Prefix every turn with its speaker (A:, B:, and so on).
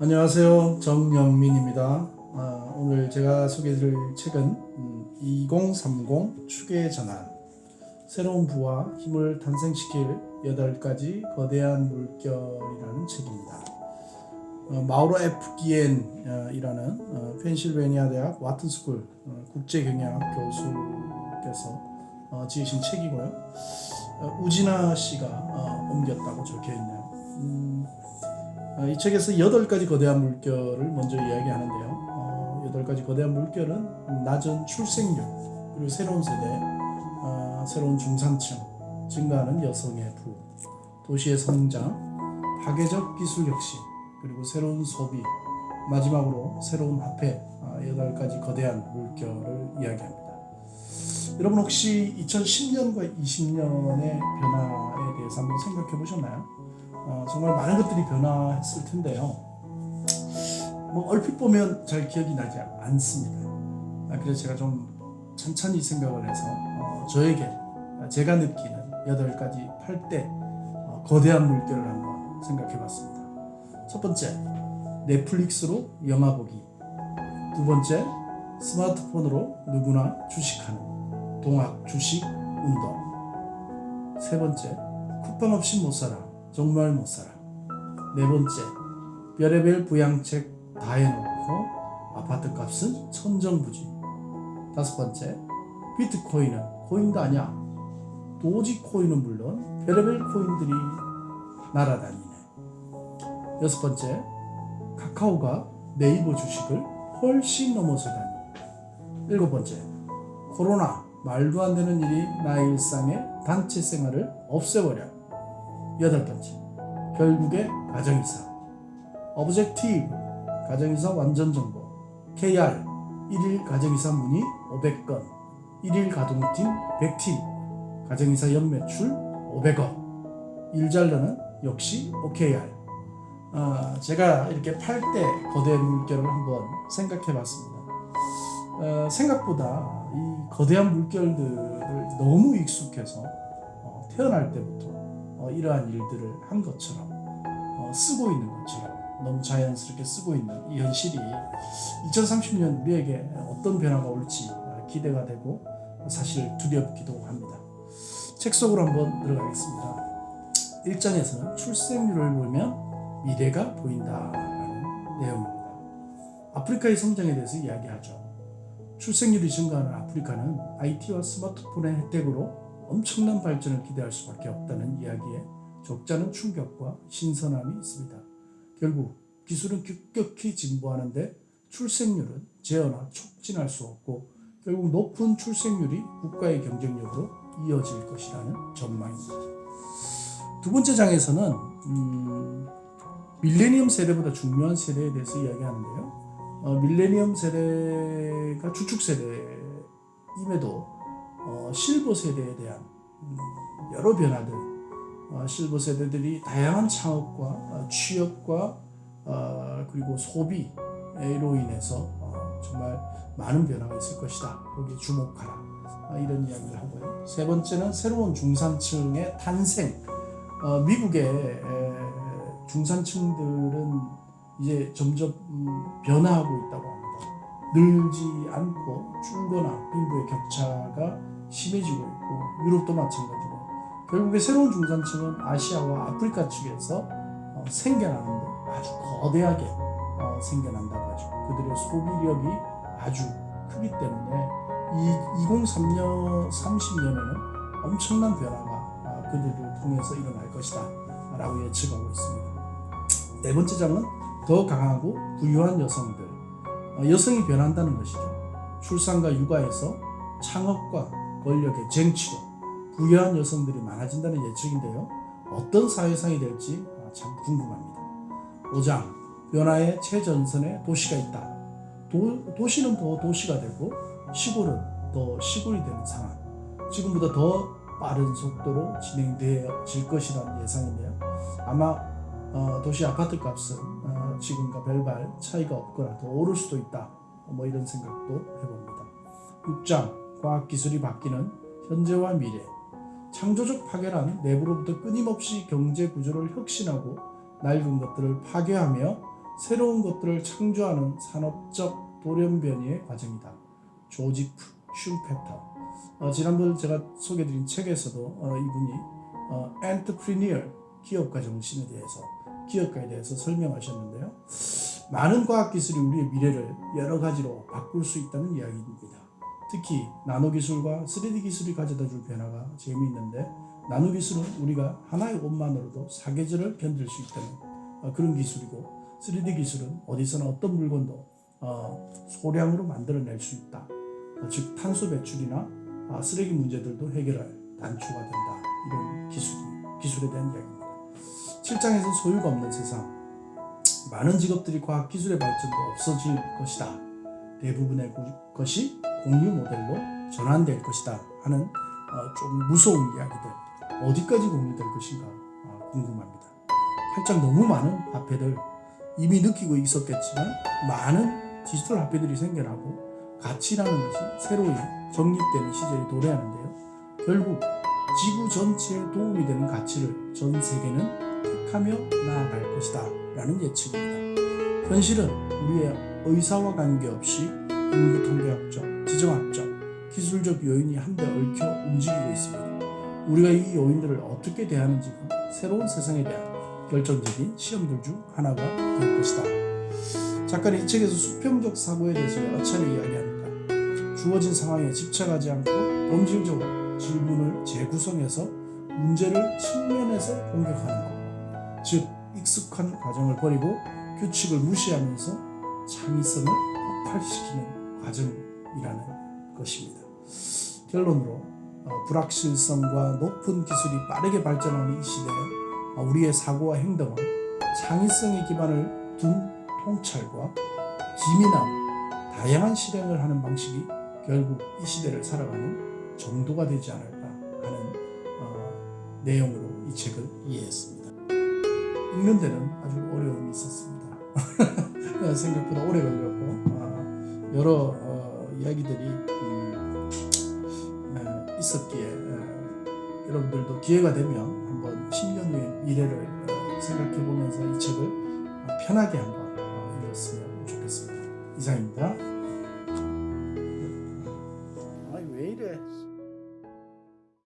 A: 안녕하세요. 정영민입니다. 아, 오늘 제가 소개드릴 책은 음, 2030 축의 전환 새로운 부와 힘을 탄생시킬 8가지 거대한 물결이라는 책입니다. 어, 마우로 F 기엔이라는 어, 펜실베니아 대학 와튼스쿨 어, 국제경영학 교수께서 어, 지으신 책이고요. 어, 우진아 씨가 어, 옮겼다고 적혀 있네요. 음, 어, 이 책에서 여덟 가지 거대한 물결을 먼저 이야기하는데요. 어, 여덟 가지 거대한 물결은 낮은 출생률, 그리고 새로운 세대, 어, 새로운 중산층, 증가하는 여성의 부, 도시의 성장, 파괴적 기술 혁신, 그리고 새로운 소비, 마지막으로 새로운 화폐, 어, 여덟 가지 거대한 물결을 이야기합니다. 여러분 혹시 2010년과 20년의 변화에 대해서 한번 생각해 보셨나요? 어, 정말 많은 것들이 변화했을 텐데요. 뭐 얼핏 보면 잘 기억이 나지 않습니다. 아, 그래서 제가 좀 천천히 생각을 해서 어, 저에게 제가 느끼는 여덟 가지 8대 어, 거대한 물결을 한번 생각해 봤습니다. 첫 번째, 넷플릭스로 영화 보기. 두 번째, 스마트폰으로 누구나 주식하는 동학 주식 운동. 세 번째, 쿠팡 없이 못 살아. 정말 못 살아. 네 번째, 별의별 부양책 다 해놓고 아파트 값은 천정부지. 다섯 번째, 비트코인은 코인도 아니야. 도지 코인은 물론 별의별 코인들이 날아다니네. 여섯 번째, 카카오가 네이버 주식을 훨씬 넘어서 다니. 일곱 번째, 코로나 말도 안 되는 일이 나의 일상의 단체 생활을 없애버려. 여덟 번째, 결국에 가정이사. 오브젝티브, 가정이사 완전 정보. KR, 일일 가정이사 문의 500건. 일일 가동팀 100팀. 가정이사 연매출 500억. 일잘러는 역시 OKR. 아, 제가 이렇게 8대 거대 물결을 한번 생각해 봤습니다. 어, 생각보다 이 거대한 물결들을 너무 익숙해서 어, 태어날 때부터 어, 이러한 일들을 한 것처럼 어, 쓰고 있는 것처럼 너무 자연스럽게 쓰고 있는 이 현실이 2030년 우리에게 어떤 변화가 올지 어, 기대가 되고 사실 두렵기도 합니다. 책 속으로 한번 들어가겠습니다. 1장에서는 출생률을 보면 미래가 보인다라는 내용입니다. 아프리카의 성장에 대해서 이야기하죠. 출생률이 증가하는 아프리카는 IT와 스마트폰의 혜택으로 엄청난 발전을 기대할 수밖에 없다는 이야기에 적잖은 충격과 신선함이 있습니다. 결국 기술은 급격히 진보하는데 출생률은 제어나 촉진할 수 없고 결국 높은 출생률이 국가의 경쟁력으로 이어질 것이라는 전망입니다. 두 번째 장에서는 음, 밀레니엄 세대보다 중요한 세대에 대해서 이야기하는데요. 어, 밀레니엄 세대가 주축 세대임에도 어, 실버 세대에 대한 음, 여러 변화들, 어, 실버 세대들이 다양한 창업과 어, 취업과 어, 그리고 소비로 인해서 어, 정말 많은 변화가 있을 것이다. 거기에 주목하라. 어, 이런 이야기를 하고요. 세 번째는 새로운 중산층의 탄생. 어, 미국의 에, 중산층들은 이제 점점 음, 변화하고 있다고 합니다. 늘지 않고 줄거나 빈부의 격차가 심해지고 있고 유럽도 마찬가지고 결국에 새로운 중산층은 아시아와 아프리카 측에서 어, 생겨나는데 아주 거대하게 어, 생겨난다고 하죠. 그들의 소비력이 아주 크기 때문에 이 2030년 30년에는 엄청난 변화가 아, 그들을 통해서 일어날 것이다 라고 예측하고 있습니다. 네 번째 장은 더 강하고 부유한 여성들. 어, 여성이 변한다는 것이죠. 출산과 육아에서 창업과 권력의 쟁취로 부유한 여성들이 많아진다는 예측인데요. 어떤 사회상이 될지 아, 참 궁금합니다. 5장 변화의 최전선에 도시가 있다. 도, 도시는 더 도시가 되고 시골은 더 시골이 되는 상황. 지금보다 더 빠른 속도로 진행되어질 것이라는 예상인데요. 아마 어, 도시 아파트 값은 어, 지금과 별반 차이가 없거나 더 오를 수도 있다. 뭐 이런 생각도 해봅니다. 6장 과학기술이 바뀌는 현재와 미래 창조적 파괴란 내부로부터 끊임없이 경제 구조를 혁신하고 낡은 것들을 파괴하며 새로운 것들을 창조하는 산업적 돌연변이의 과정이다. 조지 슈페터. 어, 지난번 제가 소개드린 책에서도 어, 이분이 어, 엔터프리니얼 기업가 정신에 대해서 기업가에 대해서 설명하셨는데요. 많은 과학 기술이 우리의 미래를 여러 가지로 바꿀 수 있다는 이야기입니다. 특히 나노 기술과 3D 기술이 가져다 줄 변화가 재미있는데 나노 기술은 우리가 하나의 옷만으로도 사계절을 견딜 수 있다는 어, 그런 기술이고 3D 기술은 어디서나 어떤 물건도 어, 소량으로 만들어낼 수 있다. 어, 즉 탄소 배출이나 아, 쓰레기 문제들도 해결할 단초가 된다. 이런 기술 기술에 대한 이야기입니다. 7장에서 소유가 없는 세상 많은 직업들이 과학 기술의 발전도 없어질 것이다. 대부분의 구- 것이 공유 모델로 전환될 것이다 하는 어, 좀 무서운 이야기들 어디까지 공유될 것인가 아, 궁금합니다. 8장 너무 많은 화폐들 이미 느끼고 있었겠지만 많은 디지털 화폐들이 생겨나고 가치라는 것이 새로이 정립되는 시절이 도래하는데요. 결국 지구 전체에 도움이 되는 가치를 전 세계는 택하며 나아갈 것이다 라는 예측입니다. 현실은 우리의 의사와 관계없이 인구 통계학적, 지정학적, 기술적 요인이 한데 얽혀 움직이고 있습니다. 우리가 이 요인들을 어떻게 대하는지가 새로운 세상에 대한 결정적인 시험들 중 하나가 될 것이다. 작가는 이 책에서 수평적 사고에 대해서 여러 차례 이야기합니다. 주어진 상황에 집착하지 않고 본질적으로 질문을 재구성해서 문제를 측면에서 공격하는 것. 즉, 익숙한 과정을 버리고 규칙을 무시하면서 창의성을 폭발시키는 과정이라는 것입니다. 결론으로 어, 불확실성과 높은 기술이 빠르게 발전하는 이 시대에 어, 우리의 사고와 행동은 창의성의 기반을 둔 통찰과 기민함, 다양한 실행을 하는 방식이 결국 이 시대를 살아가는 정도가 되지 않을까 하는 어, 내용으로 이 책을 이해했습니다. 읽는 데는 아주 어려움이 있었습니다. 생각보다 오래 걸렸고 아, 여러 어, 이야기들이 음, 에, 있었기에 에, 여러분들도 기회가 되면 한번 10년 후의 미래를 어, 생각해 보면서 이 책을 어, 편하게 한번 어, 읽었으면 좋겠습니다. 이상입니다.